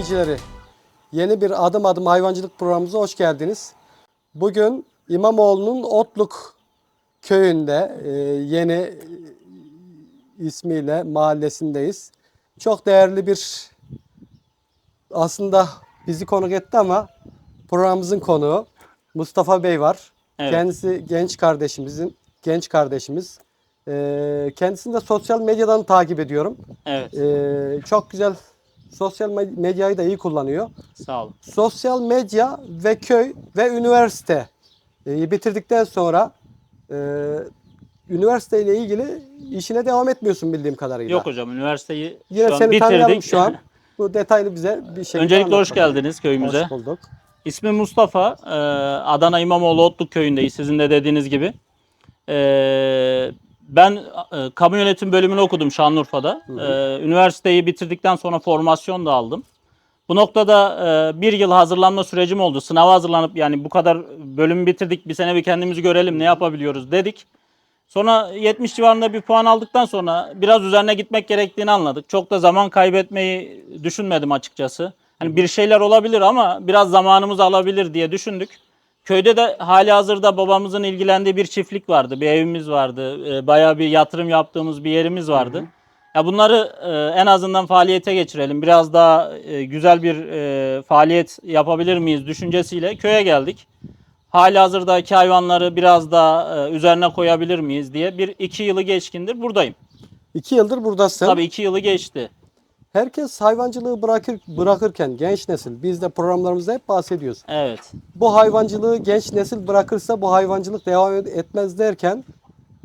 İzleyicileri. Yeni bir adım adım hayvancılık programımıza hoş geldiniz. Bugün İmamoğlu'nun Otluk köyünde e, yeni e, ismiyle mahallesindeyiz. Çok değerli bir aslında bizi konuk etti ama programımızın konuğu Mustafa Bey var. Evet. Kendisi genç kardeşimizin genç kardeşimiz. E, kendisini de sosyal medyadan takip ediyorum. Evet. Ee, çok güzel sosyal me- medyayı da iyi kullanıyor. Sağ olun. Sosyal medya ve köy ve üniversite e, bitirdikten sonra e, üniversite ile ilgili işine devam etmiyorsun bildiğim kadarıyla. Yok hocam üniversiteyi Yine şu an seni bitirdik. şu an. Bu detaylı bize bir şey. Öncelikle hoş geldiniz köyümüze. Hoş bulduk. İsmim Mustafa. Ee, Adana İmamoğlu Otluk köyündeyiz sizin de dediğiniz gibi. Ee, ben e, kamu yönetim bölümünü okudum Şanlıurfa'da. Ee, üniversiteyi bitirdikten sonra formasyon da aldım. Bu noktada e, bir yıl hazırlanma sürecim oldu. Sınava hazırlanıp yani bu kadar bölümü bitirdik bir sene bir kendimizi görelim ne yapabiliyoruz dedik. Sonra 70 civarında bir puan aldıktan sonra biraz üzerine gitmek gerektiğini anladık. Çok da zaman kaybetmeyi düşünmedim açıkçası. Hani bir şeyler olabilir ama biraz zamanımız alabilir diye düşündük. Köyde de hali hazırda babamızın ilgilendiği bir çiftlik vardı, bir evimiz vardı, e, bayağı bir yatırım yaptığımız bir yerimiz vardı. Ya bunları e, en azından faaliyete geçirelim. Biraz daha e, güzel bir e, faaliyet yapabilir miyiz düşüncesiyle köye geldik. Hali hazırdaki hayvanları biraz daha e, üzerine koyabilir miyiz diye bir iki yılı geçkindir buradayım. İki yıldır buradasın. Tabii iki yılı geçti. Herkes hayvancılığı bırakır, bırakırken genç nesil biz de programlarımızda hep bahsediyoruz. Evet. Bu hayvancılığı genç nesil bırakırsa bu hayvancılık devam etmez derken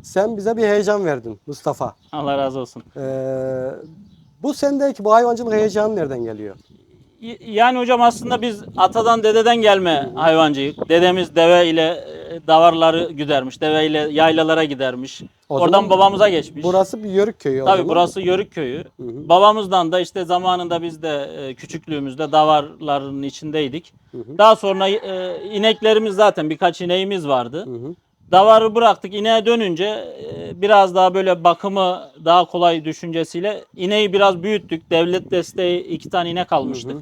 sen bize bir heyecan verdin Mustafa. Allah razı olsun. Ee, bu sendeki bu hayvancılık heyecanı nereden geliyor? Yani hocam aslında biz atadan dededen gelme hayvancıyık. Dedemiz deve ile e, davarları güdermiş. Deve ile yaylalara gidermiş. O Oradan babamıza geçmiş. Burası bir yörük köyü Tabii burası Yörük köyü. Babamızdan da işte zamanında biz de e, küçüklüğümüzde davarların içindeydik. Daha sonra e, ineklerimiz zaten birkaç ineğimiz vardı. hı. Davarı bıraktık. İneğe dönünce e, biraz daha böyle bakımı daha kolay düşüncesiyle ineği biraz büyüttük. Devlet desteği iki tane inek almıştık.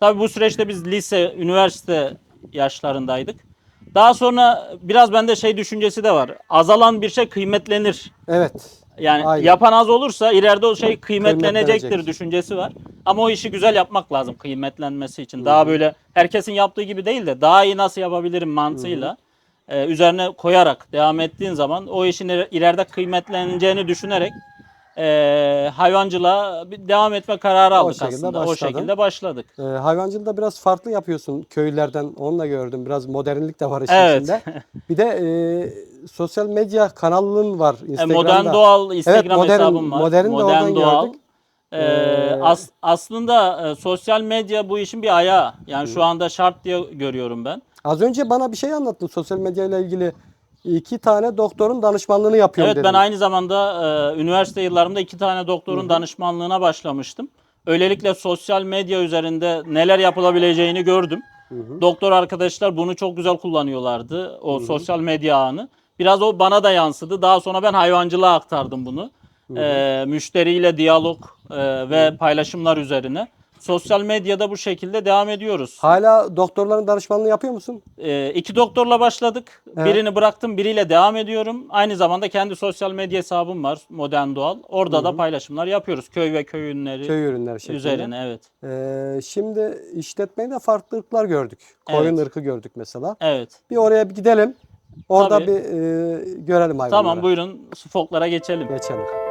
Tabii bu süreçte biz lise, üniversite yaşlarındaydık. Daha sonra biraz bende şey düşüncesi de var. Azalan bir şey kıymetlenir. Evet. Yani Aynen. yapan az olursa ileride o şey kıymetlenecektir Kıymetlenecek. düşüncesi var. Ama o işi güzel yapmak lazım kıymetlenmesi için. Daha böyle herkesin yaptığı gibi değil de daha iyi nasıl yapabilirim mantığıyla e, üzerine koyarak devam ettiğin zaman o işin iler- ileride kıymetleneceğini düşünerek e, hayvancılığa devam etme kararı O aldık şekilde aslında. O başladın. şekilde başladık. Ee, hayvancılıkta biraz farklı yapıyorsun köylerden. Onu da gördüm. Biraz modernlik de var işin Evet. içinde. Bir de e, sosyal medya kanalın var E, Instagram'da. modern Doğal Instagram modern- hesabım var. modern de oradan gördük. Ee, Ee, as- aslında e, sosyal medya bu işin bir ayağı. Yani şu anda şart diye görüyorum ben. Az önce bana bir şey anlattın sosyal medya ile ilgili. İki tane doktorun danışmanlığını yapıyorum Evet dedin. ben aynı zamanda e, üniversite yıllarımda iki tane doktorun danışmanlığına başlamıştım. Öylelikle sosyal medya üzerinde neler yapılabileceğini gördüm. Doktor arkadaşlar bunu çok güzel kullanıyorlardı. O sosyal medya ağını. Biraz o bana da yansıdı. Daha sonra ben hayvancılığa aktardım bunu. E, müşteriyle diyalog e, ve paylaşımlar üzerine. Sosyal medyada bu şekilde devam ediyoruz. Hala doktorların danışmanlığı yapıyor musun? E, iki doktorla başladık. Evet. Birini bıraktım, biriyle devam ediyorum. Aynı zamanda kendi sosyal medya hesabım var, Modern Doğal. Orada da paylaşımlar yapıyoruz. Köy ve köy ürünleri Köy ürünleri şeklinde. üzerine, evet. Ee, şimdi işletmede farklı ırklar gördük. Koyun Evet. ırkı gördük mesela. Evet. Bir oraya bir gidelim. Orada Tabii. bir e, görelim hayvanları. Tamam buyurun Sufoklara geçelim. Geçelim.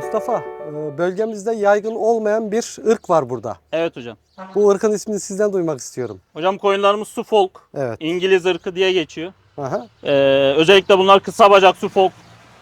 Mustafa, e, bölgemizde yaygın olmayan bir ırk var burada. Evet hocam. Bu ırkın ismini sizden duymak istiyorum. Hocam koyunlarımız Suffolk. Evet. İngiliz ırkı diye geçiyor. Aha. Ee, özellikle bunlar kısa bacak Suffolk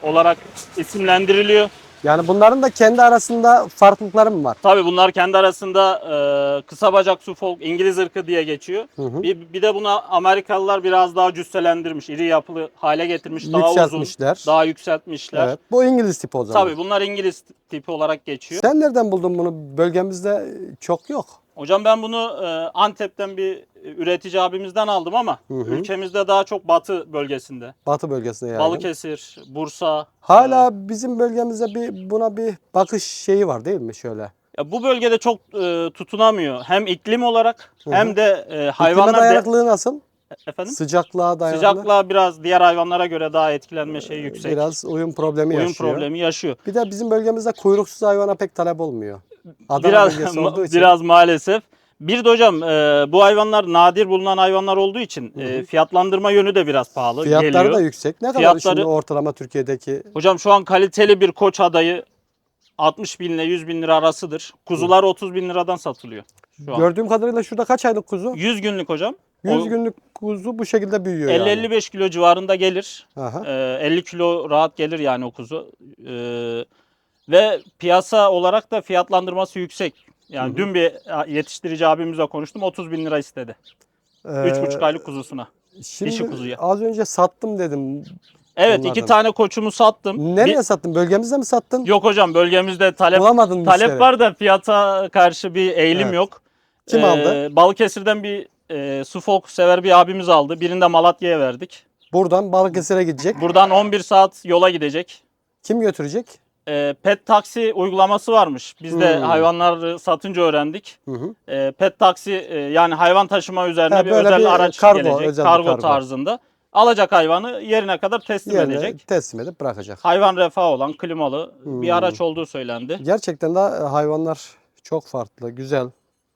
olarak isimlendiriliyor. Yani bunların da kendi arasında farklılıkları mı var? Tabii bunlar kendi arasında e, kısa bacak Suffolk, İngiliz ırkı diye geçiyor. hı. Bir, bir de buna Amerikalılar biraz daha cüsselendirmiş, iri yapılı hale getirmiş, daha uzun, daha yükseltmişler. Evet. Bu İngiliz tipi o zaman. Tabii bunlar İngiliz tipi olarak geçiyor. Sen nereden buldun bunu? Bölgemizde çok yok. Hocam ben bunu e, Antep'ten bir üretici abimizden aldım ama Hı hı. ülkemizde daha çok batı bölgesinde. Batı bölgesine yaygın. Balıkesir, Bursa. Hala bizim bölgemizde bir buna bir bakış şeyi var değil mi şöyle? Ya bu bölgede çok e, tutunamıyor. Hem iklim olarak Hı hı. hem de e, İklime hayvanlar de- dayanıklığı nasıl? efendim Sıcaklığa dayanıklı. sıcaklığa biraz diğer hayvanlara göre daha etkilenme şeyi yüksek. Biraz uyum problemi Uyum yaşıyor. problemi yaşıyor. Bir de bizim bölgemizde kuyruksuz hayvana pek talep olmuyor. Adana biraz olduğu için. biraz maalesef. Bir de hocam e, bu hayvanlar nadir bulunan hayvanlar olduğu için e, fiyatlandırma yönü de biraz pahalı fiyatları geliyor. da yüksek. Ne kadar Fiyatları- şimdi ortalama Türkiye'deki? Hocam şu an kaliteli bir koç adayı 60 bin ile 100 bin lira arasıdır. Kuzular 30 bin liradan satılıyor. Şu an. Gördüğüm kadarıyla şurada kaç aylık kuzu? 100 günlük hocam. 100 O günlük kuzu bu şekilde büyüyor yani. 50-55 kilo civarında gelir. Aha. Ee, 50 kilo rahat gelir yani o kuzu. Ee, ve piyasa olarak da fiyatlandırması yüksek. Yani dün bir yetiştirici abimizle konuştum 30 bin lira istedi. Ee, 3,5 aylık kuzusuna. Şimdi dişi kuzuya. az önce sattım dedim. Evet Onlardan. iki tane koçumu sattım. Nereye Bir- sattın? Bölgemizde mi sattın? Yok hocam bölgemizde talep Bulamadın talep müşteri. var da fiyata karşı bir eğilim Evet. yok. Kim Ee, aldı? Balıkesir'den bir e, Suffolk sever bir abimiz aldı. Birini de Malatya'ya verdik. Buradan Balıkesir'e gidecek. Buradan 11 saat yola gidecek. Kim götürecek? E, pet taksi uygulaması varmış. Biz de Hmm. hayvanları satınca öğrendik. Hı hı. E, pet taksi e, yani hayvan taşıma üzerine Ha, bir özel bir araç kargo, gelecek. özel bir Kargo, kargo. tarzında. Alacak hayvanı yerine kadar teslim Yerine edecek. teslim edip bırakacak. Hayvan refah olan klimalı bir Hmm. araç olduğu söylendi. Gerçekten de e, hayvanlar çok farklı, güzel.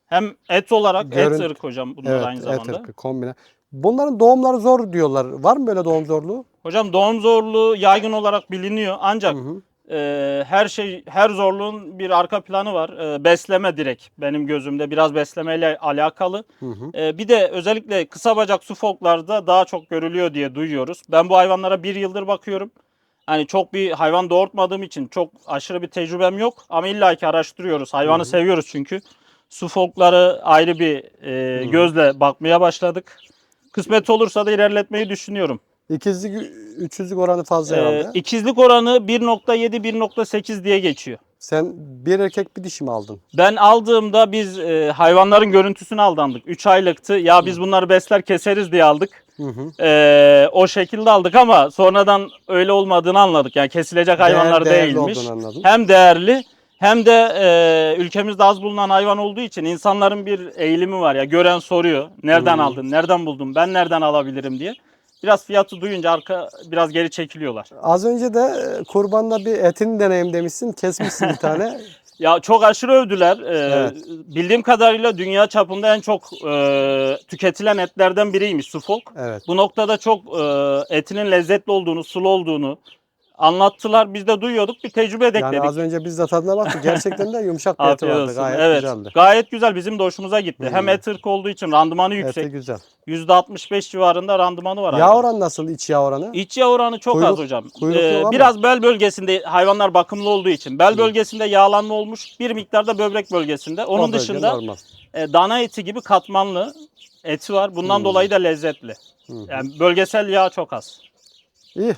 Hem et olarak Görün- et ırk hocam bunlar Evet, aynı et zamanda. ırkı, kombine. Bunların doğumları zor diyorlar. Var mı böyle doğum zorluğu? Hocam doğum zorluğu yaygın olarak biliniyor ancak Hı hı. E, her şey her zorluğun bir arka planı var. E, besleme direkt benim gözümde biraz beslemeyle alakalı. Hı hı. E, bir de özellikle kısa bacak sufoklarda daha çok görülüyor diye duyuyoruz. Ben bu hayvanlara bir yıldır bakıyorum. Hani çok bir hayvan doğurtmadığım için çok aşırı bir tecrübem yok ama illaki araştırıyoruz. Hayvanı seviyoruz çünkü. Sufokları ayrı bir e, gözle bakmaya başladık. Kısmet olursa da ilerletmeyi düşünüyorum. İkizlik, üçüzlük oranı fazla Ee, herhalde. ikizlik oranı 1.7-1.8 diye geçiyor. Sen bir erkek bir dişi mi aldın? Ben aldığımda biz e, hayvanların görüntüsüne aldandık. 3 aylıktı. Ya biz bunları besler keseriz diye aldık. Hı hı. Ee, o şekilde aldık ama sonradan öyle olmadığını anladık. Yani kesilecek hayvanlar Değer- değerli değilmiş. olduğunu anladım. Hem değerli hem de e, ülkemizde az bulunan hayvan olduğu için insanların bir eğilimi var ya. Gören soruyor. Nereden aldın? Nereden buldun? Ben nereden alabilirim diye. Biraz fiyatı duyunca arka biraz geri çekiliyorlar. Az önce de e, kurbanda bir etini deneyim demişsin. Kesmişsin bir tane. Ya çok aşırı övdüler. Ee, Evet. Bildiğim kadarıyla dünya çapında en çok e, tüketilen etlerden biriymiş Suffolk. Evet. Bu noktada çok e, etinin lezzetli olduğunu, sulu olduğunu anlattılar. Biz de duyuyorduk. Bir tecrübe Yani ekledik. az önce biz de tadına baktık. Gerçekten de yumuşak bir eti Afiyet vardı. olsun. Gayet evet. güzeldi. Gayet güzel. Bizim de hoşumuza gitti. Hmm. Hem et ırkı olduğu için randımanı Eti yüksek. güzel. %65 civarında randımanı var. Yağ oranı nasıl? İç yağ oranı? İç yağ oranı çok Kuyruk- az hocam. kuyruk Ee, yok ama. biraz bel bölgesinde hayvanlar bakımlı olduğu için. Bel bölgesinde yağlanma olmuş. Bir miktarda böbrek bölgesinde. Onun O bölge dışında normal. e, dana eti gibi katmanlı eti var. Bundan Hmm. dolayı da lezzetli. Yani bölgesel yağ çok az. İyi.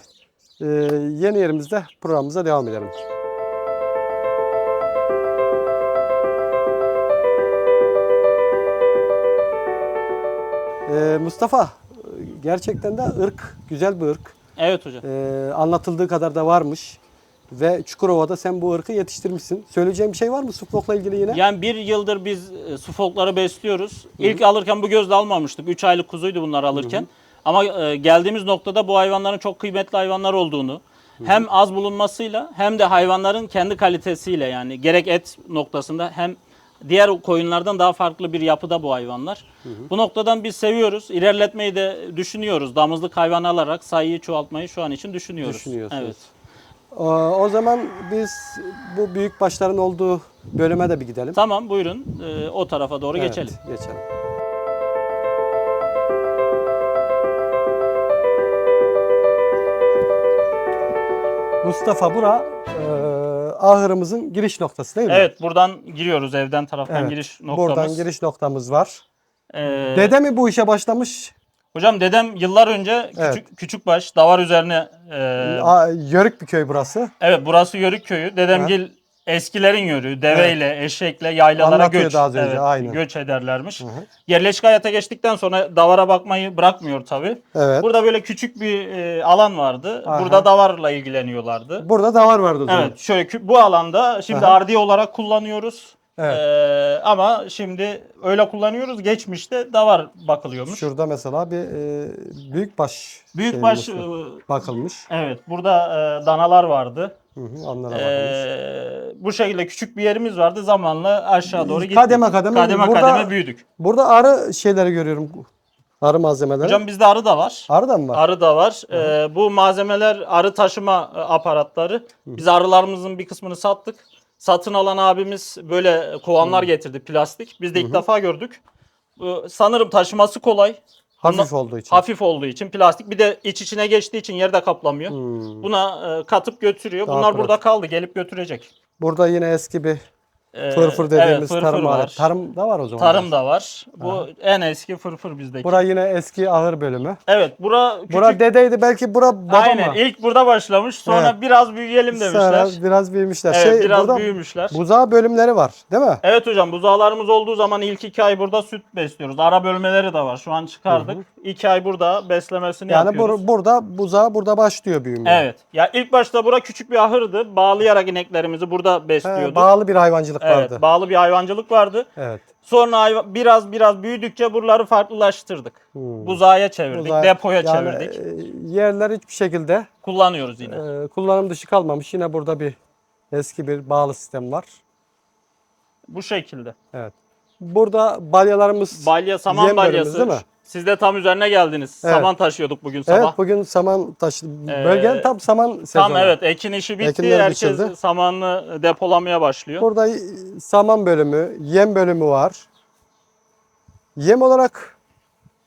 Ee, yeni yerimizde programımıza devam edelim. Ee, Mustafa, gerçekten de ırk, güzel bir ırk. Evet hocam. Ee, anlatıldığı kadar da varmış. Ve Çukurova'da sen bu ırkı yetiştirmişsin. Söyleyeceğin bir şey var mı Suffolk'la ilgili yine? Yani bir yıldır biz e, sufokları besliyoruz. İlk alırken bu gözle almamıştık. 3 aylık kuzuydu bunlar alırken. Ama e, geldiğimiz noktada bu hayvanların çok kıymetli hayvanlar olduğunu hem az bulunmasıyla hem de hayvanların kendi kalitesiyle yani gerek et noktasında hem diğer koyunlardan daha farklı bir yapıda bu hayvanlar. Bu noktadan biz seviyoruz. İlerletmeyi de düşünüyoruz. Damızlık hayvan alarak sayıyı çoğaltmayı şu an için düşünüyoruz. Düşünüyorsunuz. Evet. Ee, o zaman biz bu büyük başların olduğu bölüme de bir gidelim. Tamam buyurun e, o tarafa doğru Evet, geçelim. Geçelim. Mustafa bura e, ahırımızın giriş noktası değil mi? Evet buradan giriyoruz evden taraftan Evet, giriş noktamız. Buradan giriş noktamız var. Ee, Dede mi bu işe başlamış? hocam dedem yıllar önce küçük Evet. küçükbaş davar üzerine e, A, yörük bir köy burası. evet burası Yörük köyü. Dedemgil eskilerin yörüğü deveyle, eşekle yaylalara Anlatıyordu göç, az önce, evet, aynen. göç ederlermiş. Yerleşik hayata geçtikten sonra davara bakmayı bırakmıyor tabii. Evet. Burada böyle küçük bir e, alan vardı. Aha. Burada davarla ilgileniyorlardı. Burada davar vardı o zaman. Evet, şöyle kü- bu alanda şimdi Aha. ardi olarak kullanıyoruz. Evet. Ee, ama şimdi öyle kullanıyoruz. Geçmişte davar bakılıyormuş. Şurada mesela bir e, büyükbaş Büyükbaş şey e, bakılmış. evet burada e, danalar vardı. Hı hı, onlara Ee, bu şekilde küçük bir yerimiz vardı. Zamanla aşağı doğru gittik. Kademe kademe kademe, burada- kademe büyüdük. Burada arı şeyleri görüyorum. Arı malzemeleri. Hocam bizde arı da var. arı da mı var? Arı da var. Ee, bu malzemeler arı taşıma e, aparatları. Biz arılarımızın bir kısmını sattık. Satın alan abimiz böyle kovanlar getirdi plastik. Biz de ilk defa gördük. Bu, sanırım taşıması kolay. Hafif Buna- olduğu için. Hafif olduğu için plastik. Bir de iç içine geçtiği için yerde kaplamıyor. Hmm. Buna e, katıp götürüyor. Daha Bunlar pratik. burada kaldı. Gelip götürecek. Burada yine eski bir fırfır dediğimiz evet, tarım var. aleti. Tarım da var o zaman. Tarım da var. Bu en eski fırfır bizdeki. Bura yine eski ahır bölümü. evet, bura küçük. Bura dedeydi belki bura baba Aynen. mı? İlk burada başlamış. Sonra Evet. biraz büyüyelim demişler. Sonra biraz büyümüşler. Evet, şey, biraz burada büyümüşler. buzağı bölümleri var değil mi? Evet hocam buzağlarımız olduğu zaman ilk iki ay burada süt besliyoruz. Ara bölmeleri de var. Şu an çıkardık. İki ay burada beslemesini Yani yapıyoruz. bur- burada buzağı burada başlıyor büyümeye. Evet. Ya ilk başta bura küçük bir ahırdı. Bağlayarak ineklerimizi burada He, besliyorduk. bağlı bir hayvancılık evet, vardı. bağlı bir hayvancılık vardı. Evet. Sonra hayva- biraz biraz büyüdükçe buraları farklılaştırdık. Hmm. Buzağa çevirdik, Buzağı- depoya yani, çevirdik. e, yerler hiçbir şekilde Kullanıyoruz yine. e, kullanım dışı kalmamış. Yine burada bir eski bir bağlı sistem var. Bu şekilde. Evet. Burada balyalarımız Balya, saman Yem bölümümüz balyası. değil mi? Siz de tam üzerine geldiniz. Evet. Saman taşıyorduk bugün sabah. Evet bugün saman taşı Ee, bölgenin tam saman sezonu. Tam evet ekin işi bitti. Ekinler Herkes biçildi. samanını depolamaya başlıyor. Burada e, saman bölümü, yem bölümü var. Yem olarak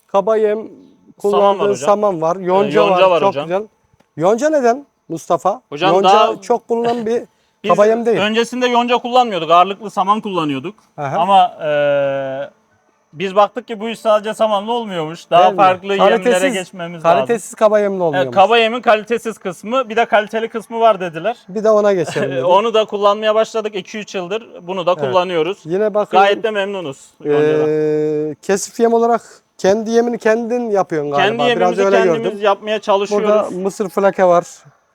kaba yem kullandığı hocam. saman var. Yonca, Ee, yonca var. var Çok hocam. güzel. Yonca neden Mustafa? Hocam yonca daha- çok kullanılan bir Biz kaba yem değil. öncesinde yonca kullanmıyorduk. Ağırlıklı saman kullanıyorduk. Aha. Ama eee, biz baktık ki bu iş sadece samanlı olmuyormuş. Daha Değil mi? farklı yemlere Kalitesiz- geçmemiz lazım. Kalitesiz kaba olmuyor. Evet, kaba yemin kalitesiz kısmı bir de kaliteli kısmı var dediler. Bir de ona geçelim. dedik. Onu da kullanmaya başladık 2-3 yıldır. Bunu da kullanıyoruz. Yine bakın Gayet de memnunuz. yoncadan. kesif yem olarak kendi yemini kendin yapıyorsun galiba. Kendi Biraz yemimizi öyle kendimiz gördüm. yapmaya çalışıyoruz. Burada mısır flake var.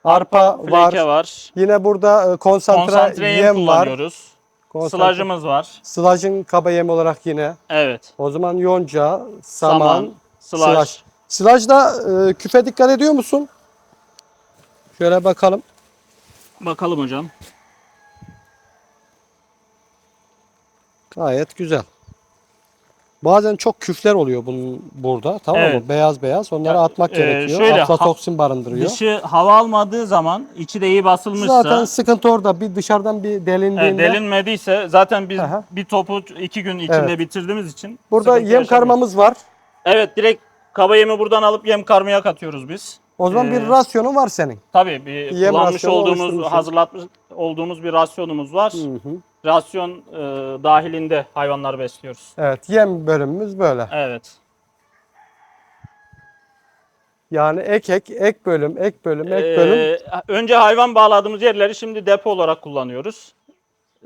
Arpa var. var. Yine burada e, konsantre, Konsantre yem yem var. kullanıyoruz. Konsantre- Sılacımız var. Sılacın kaba yem olarak yine. Evet. O zaman yonca, saman, Saman, sılaj. sılaj. Sılajda e, küfe dikkat ediyor musun? Şöyle bakalım. Bakalım hocam. Gayet güzel. Bazen çok küfler oluyor bunun burada. Tamam Evet. mı? Beyaz beyaz. Onları Ya, atmak e, gerekiyor. şöyle, Aflatoksin barındırıyor. Dışı hava almadığı zaman içi de iyi basılmışsa Zaten sıkıntı orada. Bir dışarıdan bir delindiğinde. Evet, delinmediyse zaten biz Aha. bir topu iki gün içinde Evet. bitirdiğimiz için Burada sıkıntı yem yaşamıyoruz. karmamız var. Evet direkt kaba yemi buradan alıp yem karmaya katıyoruz biz. O zaman Ee, bir rasyonu var senin. Tabii bir Yem kullanmış rasyonu olduğumuz, hazırlatmış olduğumuz bir rasyonumuz var. Hı hı. Rasyon e, dahilinde hayvanları besliyoruz. Evet yem bölümümüz böyle. Evet. Yani ek ek, ek bölüm, ek bölüm, ek Ee, bölüm. önce hayvan bağladığımız yerleri şimdi depo olarak kullanıyoruz.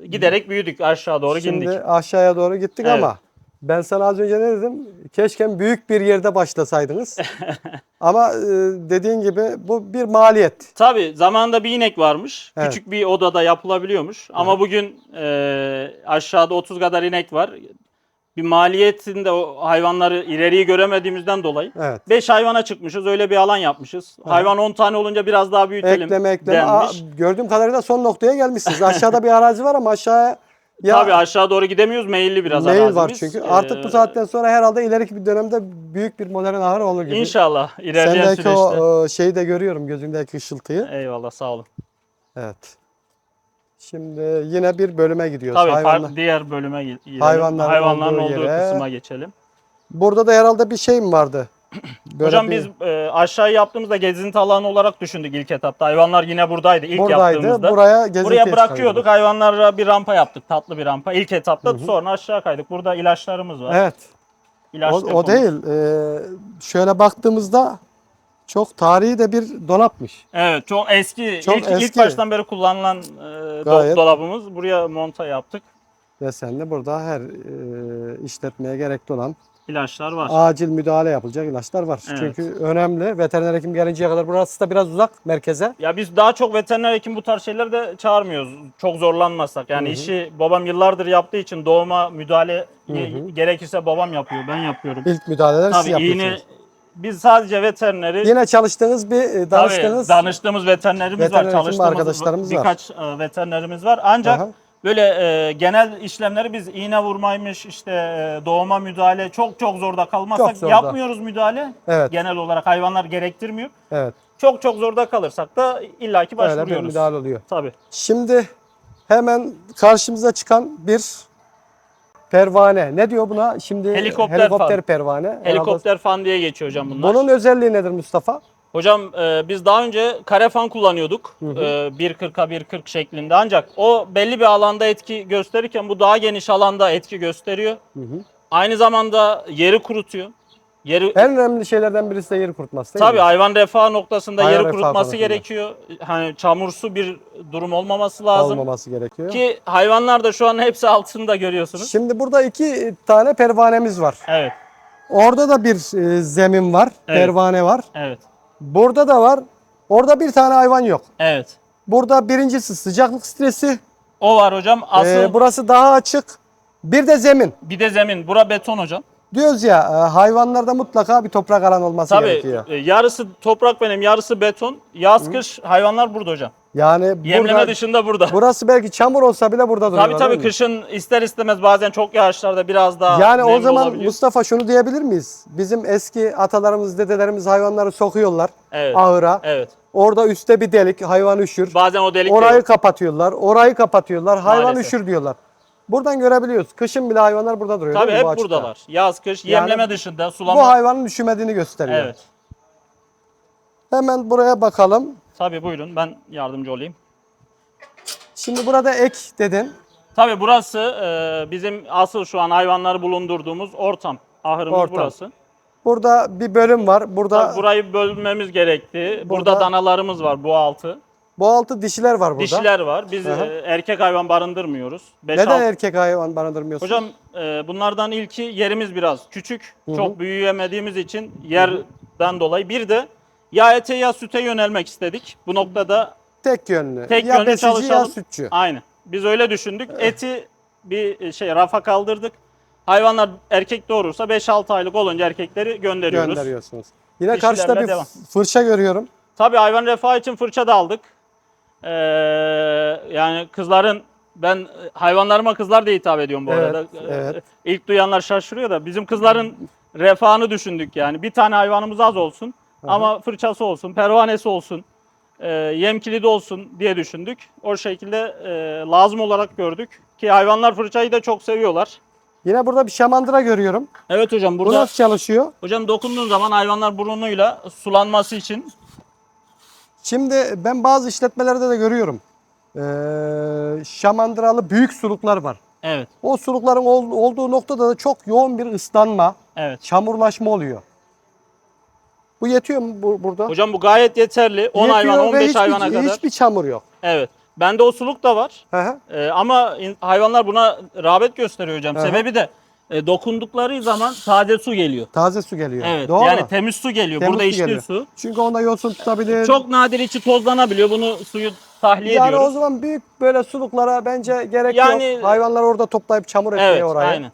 Giderek büyüdük aşağı doğru Şimdi indik. aşağıya doğru gittik Evet. ama ben sana az önce ne dedim? Keşke büyük bir yerde başlasaydınız. ama e, dediğin gibi bu bir maliyet. Tabii zamanında bir inek varmış. Evet. Küçük bir odada yapılabiliyormuş. Ama bugün e, aşağıda 30 kadar inek var. Bir maliyetinde o hayvanları ileriyi göremediğimizden dolayı Evet. 5 hayvana çıkmışız. Öyle bir alan yapmışız. Hayvan 10 tane olunca biraz daha büyütelim Ekleme ekleme. Aa, denmiş. gördüğüm kadarıyla son noktaya gelmişsiniz. Aşağıda bir arazi var ama aşağıya ya Tabii aşağı doğru gidemiyoruz. Meyilli biraz mail arazimiz. var çünkü. Artık bu Ee, saatten sonra herhalde ileriki bir dönemde büyük bir modern ahır olur gibi. İnşallah ilerleyen Sendeki süreçte. o e, şeyi de görüyorum gözündeki ışıltıyı. Eyvallah sağ olun. Evet. Şimdi yine bir bölüme gidiyoruz. Tabii Hayvanlar- diğer bölüme gi- girelim. Hayvanların Hayvanların olduğu olduğu, yere. kısma geçelim. Burada da herhalde bir şey mi vardı? Böyle Hocam bir- biz e, aşağı yaptığımızda gezinti alanı olarak düşündük ilk etapta. Hayvanlar yine buradaydı ilk buradaydı. yaptığımızda. Buraya Buraya bırakıyorduk. çıkarıyorduk. Hayvanlara bir rampa yaptık. Tatlı bir rampa. İlk etapta sonra aşağı kaydık. Burada ilaçlarımız var. Evet. İlaç O, o değil. Ee, şöyle baktığımızda çok tarihi de bir dolapmış. Evet çok eski. Çok ilk, ilk eski. baştan beri kullanılan e, Gayet. dolabımız. Buraya monta yaptık. Ve sen de burada her e, işletmeye gerekli olan İlaçlar var. acil müdahale yapılacak ilaçlar var. Evet. Çünkü önemli. Veteriner hekim gelinceye kadar burası da biraz uzak merkeze. Ya biz daha çok veteriner hekim bu tarz şeyleri de çağırmıyoruz. Çok zorlanmasak. Yani işi babam yıllardır yaptığı için doğuma müdahale ge- gerekirse babam yapıyor. Ben yapıyorum. İlk müdahaleleri siz Tabii yapıyorsunuz. iğne biz sadece veterineri Yine çalıştığınız bir e, danıştığınız Tabii, danıştığımız veterinerimiz veteriner var. Çalıştığımız arkadaşlarımız var. birkaç e, veterinerimiz var. Ancak Aha. Böyle e, genel işlemleri biz iğne vurmaymış, işte e, doğuma müdahale çok çok zorda kalmazsak Çok zorda. yapmıyoruz müdahale. Evet. Genel olarak hayvanlar gerektirmiyor. evet Çok çok zorda kalırsak da illaki öyle bir başvuruyoruz. müdahale oluyor. Tabii. Şimdi hemen karşımıza çıkan bir pervane. Ne diyor buna? Şimdi Helikopter fan. pervane. Herhalde- Helikopter fan diye geçiyor hocam bunlar. Bunun özelliği nedir Mustafa? Hocam e, biz daha önce kare fan kullanıyorduk. E, 1.40'a 1.40 şeklinde. Ancak o belli bir alanda etki gösterirken bu daha geniş alanda etki gösteriyor. Aynı zamanda yeri kurutuyor. Yeri En önemli şeylerden birisi de yeri kurutması değil Tabii mi? hayvan refah noktasında Hayvan yeri kurutması gerekiyor. Hani çamursu bir durum olmaması lazım. Olmaması gerekiyor. Ki hayvanlar da şu an hepsi altında görüyorsunuz. Şimdi burada iki tane pervanemiz var. Evet, Orada da bir e, zemin var, Evet. pervane var. evet, Burada da var. Orada bir tane hayvan yok. evet. Burada birincisi sıcaklık stresi. O var hocam. Asıl Ee, burası daha açık. Bir de zemin. bir de zemin. Bura beton hocam. Diyoruz ya e, hayvanlarda mutlaka bir toprak alan olması Tabii gerekiyor. e, yarısı toprak benim, yarısı beton. Yaz kış hayvanlar burada hocam. Yani Yemleme burada, dışında burada. burası belki çamur olsa bile burada duruyor. Tabii tabii kışın ister istemez bazen çok yağışlarda biraz daha Yani o zaman olabiliyor. Mustafa şunu diyebilir miyiz? Bizim eski atalarımız, dedelerimiz hayvanları sokuyorlar Evet. ahıra. Evet. Orada üstte bir delik, hayvan üşür. Bazen o delik de Orayı yok. kapatıyorlar, orayı kapatıyorlar. Hayvan Maalesef. üşür diyorlar. Buradan görebiliyoruz. Kışın bile hayvanlar burada duruyor. Tabii bu hep açıkta? buradalar. Yaz kış Yani yemleme dışında sulama. Bu hayvanın üşümediğini gösteriyor. Evet. Hemen buraya bakalım. Tabii buyurun ben yardımcı olayım. Şimdi burada ek dedin. Tabii burası e, bizim asıl şu an hayvanları bulundurduğumuz ortam. Ahırımız Ortam. burası. Burada bir bölüm var. Burada Tabii burayı bölmemiz gerekti. Burada, Burada- danalarımız var bu altı. bu altı dişiler var burada. Dişiler var. Biz Aha. e, erkek hayvan barındırmıyoruz. Beş, Neden altı- erkek hayvan barındırmıyorsun? Hocam e, bunlardan ilki yerimiz biraz küçük. Çok büyüyemediğimiz için yerden dolayı. Bir de ya ete ya süte yönelmek istedik. Bu noktada tek yönlü. tek ya yönlü besici ya çalışalım. sütçü. Aynı. Biz öyle düşündük. Eti bir şey rafa kaldırdık. Hayvanlar erkek doğurursa 5-6 aylık olunca erkekleri gönderiyoruz. Gönderiyorsunuz. Yine karşıda bir devam. fırça görüyorum. Tabii hayvan refahı için fırça da aldık. Ee, yani kızların ben hayvanlarıma kızlar diye hitap ediyorum bu Evet, arada. Evet. İlk duyanlar şaşırıyor da bizim kızların refahını düşündük yani. Bir tane hayvanımız az olsun ama fırçası olsun, pervanesi olsun, e, yem kilidi olsun diye düşündük. O şekilde e, lazım olarak gördük ki hayvanlar fırçayı da çok seviyorlar. Yine burada bir şamandıra görüyorum. Evet hocam Bu burada nasıl çalışıyor? hocam dokunduğun zaman hayvanlar burnuyla sulanması için Şimdi ben bazı işletmelerde de görüyorum. Ee, şamandıralı büyük suluklar var. evet O sulukların ol- olduğu noktada da çok yoğun bir ıslanma, evet. çamurlaşma oluyor. Bu yetiyor mu bu, burada? Hocam bu gayet yeterli. 10 hayvan, Yetiyor ve 15 hiçbir- hayvana kadar. Hiçbir çamur yok. Evet. Bende o suluk da var. Hı hı. Ee, ama in- hayvanlar buna rağbet gösteriyor hocam. Aha. Sebebi de e, dokundukları zaman taze su geliyor. Taze su geliyor. Evet. Doğru. yani temiz su geliyor. Temiz Burada su içtiği geliyor. su. Çünkü onda yosun tutabilir. Çok nadir içi tozlanabiliyor. Bunu suyu tahliye yani o ediyoruz. zaman büyük böyle suluklara bence gerek Yani- yok. Hayvanlar orada toplayıp çamur etmeye Evet, oraya. aynen.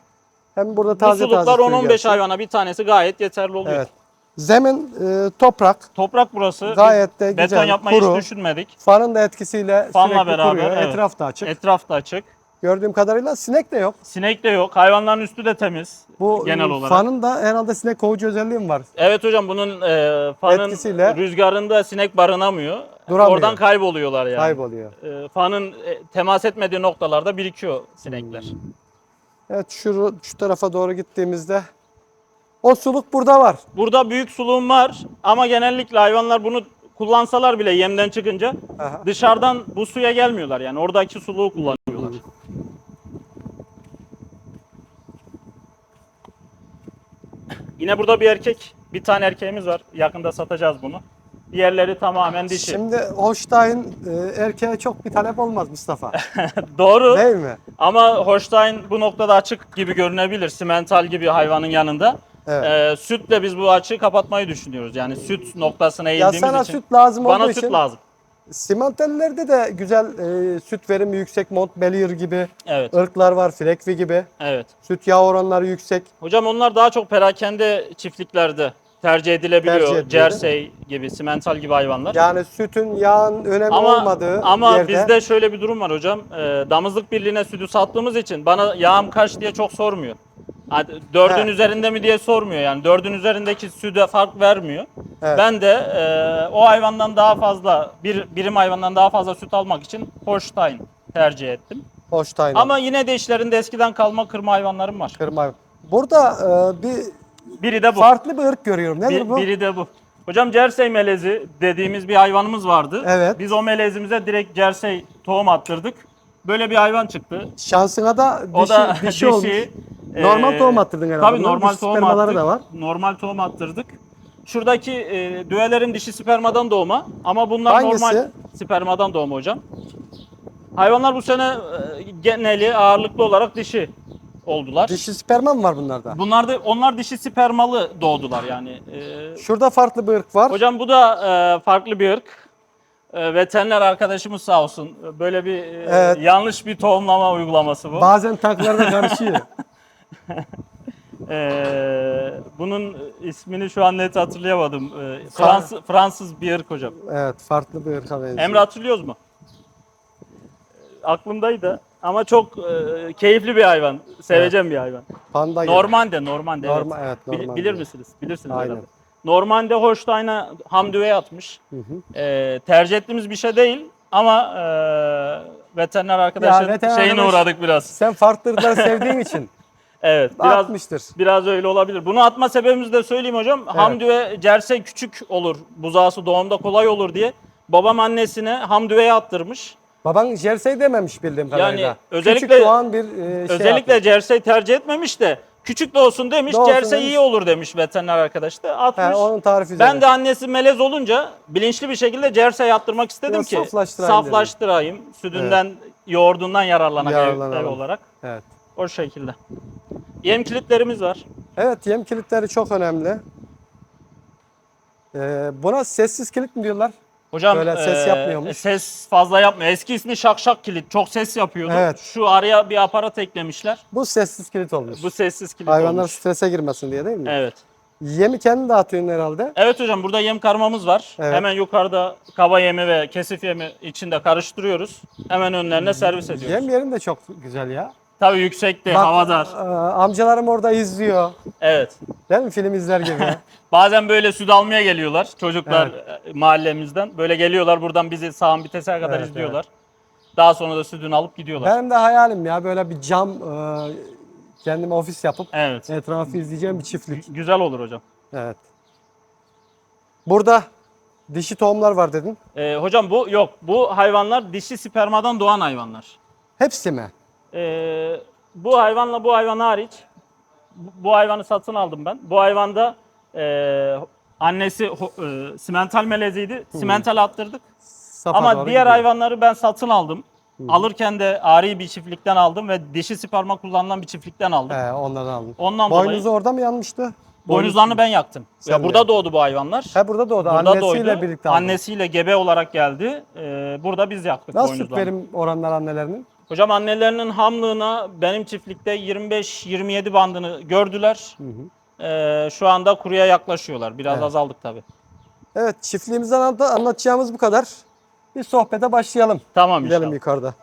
Hem burada Bu taze suluklar taze suyu 10-15 gelsin. hayvana bir tanesi gayet yeterli oluyor. Evet. Zemin e, toprak. Toprak burası. Gayet de Beton güzel, yapmayı kuru. hiç düşünmedik. Fanın da etkisiyle Fanla sürekli beraber, kuruyor. evet. Etraf da açık. Etraf da açık. Gördüğüm kadarıyla sinek de yok. Sinek de yok. Hayvanların üstü de temiz. Bu genel olarak. fanın da herhalde sinek kovucu özelliği mi var? Evet hocam bunun e, fanın Etkisiyle- rüzgarında sinek barınamıyor. Duramıyor. Oradan kayboluyorlar yani. Kayboluyor. E, fanın e, temas etmediği noktalarda birikiyor sinekler. Evet şu, şu tarafa doğru gittiğimizde o suluk burada var. Burada büyük suluğum var ama genellikle hayvanlar bunu kullansalar bile yemden çıkınca Aha. dışarıdan bu suya gelmiyorlar yani oradaki suluğu kullanıyorlar. Yine burada bir erkek, bir tane erkeğimiz var. Yakında satacağız bunu. Diğerleri tamamen dişi. Şimdi Holstein e, erkeğe çok bir talep olmaz Mustafa. Doğru. Değil mi? Ama Holstein bu noktada açık gibi görünebilir. Simental gibi hayvanın yanında. Evet. Ee, sütle biz bu açığı kapatmayı düşünüyoruz. Yani süt noktasına ya eğildiğimiz sana için. süt lazım Bana süt için lazım. simantellerde de güzel e, süt verimi yüksek Montbelier gibi Evet. ırklar var, Frekvi gibi. Evet. Süt yağ oranları yüksek. Hocam onlar daha çok perakende çiftlerde tercih edilebiliyor. Tercih ediliyor, Jersey gibi, simental gibi hayvanlar. Yani sütün yağın önemi ama olmadığı ama yerde bizde şöyle bir durum var hocam. Ee, damızlık birliğine sütü sattığımız için bana yağım kaç diye çok sormuyor. Hadi dördün He. üzerinde mi diye sormuyor yani. Dördün üzerindeki süde fark vermiyor. Evet. Ben de e, o hayvandan daha fazla, bir birim hayvandan daha fazla süt almak için Holstein tercih ettim. Holstein Ama yine de işlerinde eskiden kalma kırma hayvanlarım var. kırma. Burada e, bir Biri de bu. farklı bir ırk görüyorum. Nedir Bir- bu? Biri de bu. Hocam Jersey melezi dediğimiz bir hayvanımız vardı. Evet. Biz o melezimize direkt Jersey tohum attırdık. Böyle bir hayvan çıktı. Şansına da dişi, O da dişi, dişi. olmuş. Normal Ee, tohum attırdın herhalde. Tabii normal dişi tohum spermaları attık. da var. Normal tohum attırdık. Şuradaki e, düğelerin dişi spermadan doğma ama bunlar Hangisi? normal spermadan doğma hocam. Hayvanlar bu sene e, geneli ağırlıklı olarak dişi oldular. Dişi sperma mı var bunlarda? Bunlar da onlar dişi spermalı doğdular yani. E, Şurada farklı bir ırk var. Hocam bu da e, farklı bir ırk. E, veteriner arkadaşımız sağ olsun. Böyle bir e, Evet. yanlış bir tohumlama uygulaması bu. Bazen taklarda karışıyor. E, bunun ismini şu an net hatırlayamadım. E, Fransız, Fransız bir ırk hocam. evet, farklı bir ırka benziyor. Emre hatırlıyoruz mu? E, Aklımdaydı ama çok e, keyifli bir hayvan. Seveceğim bir hayvan. Panda gibi. Normande, Normande evet. Norma- evet, Bil- Normande. bilir misiniz? Bilirsiniz Aynen. herhalde. Normande Holstein'a Hamdüve atmış. Hı hı. Ee, tercih ettiğimiz bir şey değil ama e, veteriner arkadaşın veteriner şeyine arkadaş- uğradık biraz. Sen farklı ırkları sevdiğin için Evet, biraz atmıştır. biraz öyle olabilir. Bunu atma sebebimizi de söyleyeyim hocam. Hamdüve Jersey küçük olur, buzağısı doğumda kolay olur diye babam annesine Hamdüve'ye attırmış. Baban jersey dememiş bildiğim kadarıyla. özellikle- Küçük doğan bir e, şey Özellikle. Jersey tercih etmemiş de küçük de olsun demiş. Doğsun demiş. iyi olur demiş veteriner arkadaş da atmış. He, onun tarifi üzerine. Ben de annesi melez olunca bilinçli bir şekilde Jersey yaptırmak istedim Biraz ki saflaştırayım dedim. saflaştırayım. Sütünden, yoğurdundan yararlanayım Yararlanalım. ev olarak. Evet. O şekilde. Yem kilitlerimiz var. Evet, yem kilitleri çok önemli. Ee, buna sessiz kilit mi diyorlar? Hocam Böyle ses eee, yapmıyormuş. Ses fazla yapmıyor. Eski ismi şakşak kilit. Çok ses yapıyordu. Evet. Şu araya bir aparat eklemişler. Bu sessiz kilit olmuş. Bu sessiz kilit Hayvanlar olmuş. strese girmesin diye değil mi? Evet. Yemi kendi dağıtıyorsun herhalde. Evet hocam burada yem karmamız var. Evet. Hemen yukarıda kaba yemi ve kesif yemi içinde karıştırıyoruz. Hemen önlerine servis ediyoruz. Yem yerin de çok güzel ya. Tabii yüksekte, Bak, havadar. e, amcalarım orada izliyor. Evet. Değil mi? Film izler gibi. Bazen böyle süt almaya geliyorlar çocuklar e, mahallemizden. Böyle geliyorlar buradan bizi sağın bitesine kadar Evet, izliyorlar. Daha sonra da sütünü alıp gidiyorlar. Benim de hayalim ya böyle bir cam e, kendime ofis yapıp Evet. etrafı izleyeceğim bir çiftlik. Güzel olur hocam. Evet. Burada dişi tohumlar var dedin. Ee, hocam bu yok. Bu hayvanlar dişi spermadan doğan hayvanlar. Hepsi mi? Ee, bu hayvanla bu hayvan hariç bu, hayvanı satın aldım ben. Bu hayvanda e, annesi e, simental meleziydi. Simental attırdık. Safa Ama diğer gidiyor. hayvanları ben satın aldım. Alırken de ari bir çiftlikten aldım ve dişi sperma kullanılan bir çiftlikten aldım. He, ondan aldım. Ondan Boynuzu dolayı orada mı yanmıştı? boynuzlarını ben yaktım. Sen Ya burada yaktın? doğdu bu hayvanlar. He burada doğdu. Burada Annesiyle doğdu. birlikte aldım. Annesiyle gebe olarak geldi. Ee, burada biz yaktık Nasıl süt boynuzlarını. verim oranlar annelerinin? Hocam annelerinin hamlığına benim çiftlikte 25-27 bandını gördüler. Ee, şu anda kuruya yaklaşıyorlar. Biraz Evet. azaldık tabii. Evet çiftliğimizden anlat- anlatacağımız bu kadar. Bir sohbete başlayalım. Tamam Gidelim inşallah. yukarıda.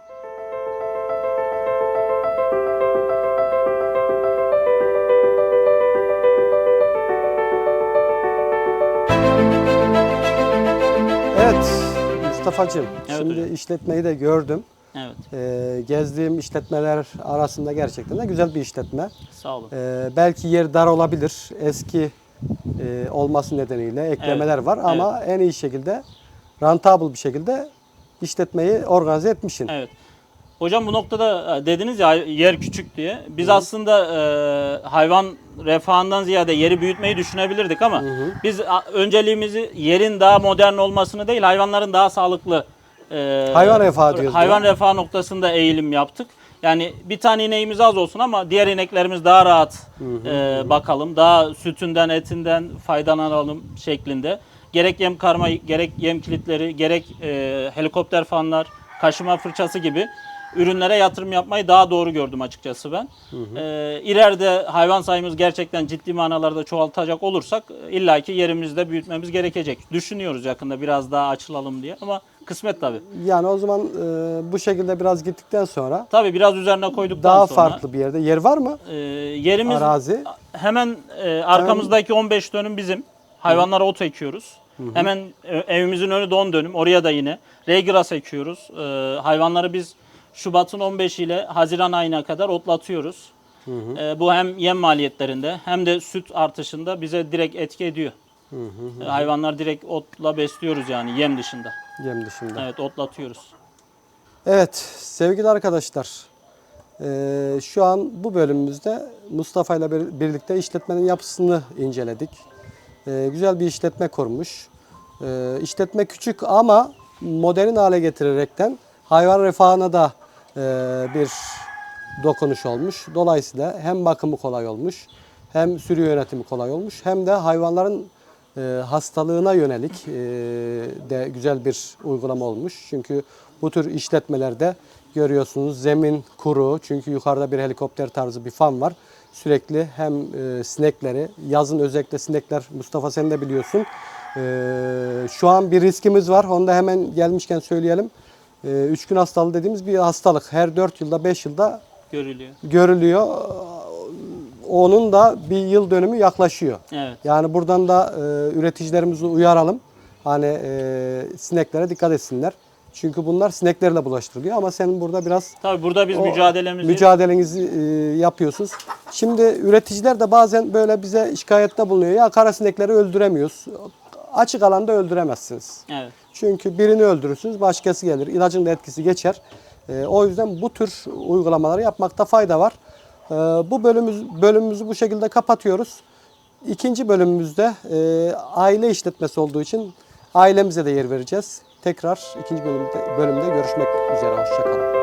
Evet Mustafa'cığım Evet şimdi hocam. işletmeyi de gördüm. Evet. Ee, gezdiğim işletmeler arasında gerçekten de güzel bir işletme. Sağ olun. Ee, belki yer dar olabilir. Eski e, olması nedeniyle eklemeler var ama en iyi şekilde rentable bir şekilde işletmeyi organize etmişsin. Evet. Hocam bu noktada e, dediniz ya yer küçük diye. Biz aslında e, hayvan refahından ziyade yeri büyütmeyi düşünebilirdik ama biz a, önceliğimizi yerin daha modern olmasını değil hayvanların daha sağlıklı e, Hayvan refahı diyoruz Hayvan buna. refahı noktasında eğilim yaptık. Yani bir tane ineğimiz az olsun ama diğer ineklerimiz daha rahat e, bakalım. Daha sütünden, etinden faydalanalım şeklinde. Gerek yem karma, gerek yem kilitleri, gerek e, helikopter fanlar, kaşıma fırçası gibi ürünlere yatırım yapmayı daha doğru gördüm açıkçası ben. E, ileride hayvan sayımız gerçekten ciddi manalarda çoğaltacak olursak e, illaki yerimizde büyütmemiz gerekecek. Düşünüyoruz yakında biraz daha açılalım diye ama kısmet tabii. Yani o zaman e, bu şekilde biraz gittikten sonra Tabii biraz üzerine koyduktan daha sonra farklı bir yerde yer var mı? e, yerimiz Arazi. hemen e, arkamızdaki 15 dönüm bizim. Hayvanlara ot ekiyoruz. Hemen e, evimizin önü 10 dönüm. Oraya da yine reygras ekiyoruz. E, hayvanları biz Şubat'ın 15 ile Haziran ayına kadar otlatıyoruz. E, bu hem yem maliyetlerinde hem de süt artışında bize direkt etki ediyor. E, hayvanlar direkt otla besliyoruz yani yem dışında. Yem dışında. Evet otlatıyoruz. Evet sevgili arkadaşlar eee, şu an bu bölümümüzde Mustafa ile bir- birlikte işletmenin yapısını inceledik. Eee, güzel bir işletme kurmuş. Eee işletme küçük ama modern hale getirerekten hayvan refahına da bir dokunuş olmuş. Dolayısıyla hem bakımı kolay olmuş hem sürü yönetimi kolay olmuş hem de hayvanların e, hastalığına yönelik e, de güzel bir uygulama olmuş. Çünkü bu tür işletmelerde görüyorsunuz zemin kuru çünkü yukarıda bir helikopter tarzı bir fan var. Sürekli hem e, sinekleri yazın özellikle sinekler Mustafa sen de biliyorsun. E, şu an bir riskimiz var. Onu da hemen gelmişken söyleyelim. E, üç gün hastalığı dediğimiz bir hastalık. Her 4 yılda 5 yılda Görülüyor. görülüyor. Onun da bir yıl dönümü yaklaşıyor. Evet. Yani buradan da e, üreticilerimizi uyaralım. Hani e, sineklere dikkat etsinler. Çünkü bunlar sineklerle bulaştırılıyor ama senin burada biraz Tabii burada biz o mücadelemizi mücadelenizi e, yapıyorsunuz. Şimdi üreticiler de bazen böyle bize şikayette bulunuyor. Ya kara sinekleri öldüremiyoruz. Açık alanda öldüremezsiniz. Evet. Çünkü birini öldürürsünüz, başkası gelir. İlacın da etkisi geçer. Ee, o yüzden bu tür uygulamaları yapmakta fayda var. Ee, bu bölümümüz, bölümümüzü bu şekilde kapatıyoruz. İkinci bölümümüzde e, aile işletmesi olduğu için ailemize de yer vereceğiz. Tekrar ikinci bölümde, bölümde görüşmek üzere. Hoşçakalın.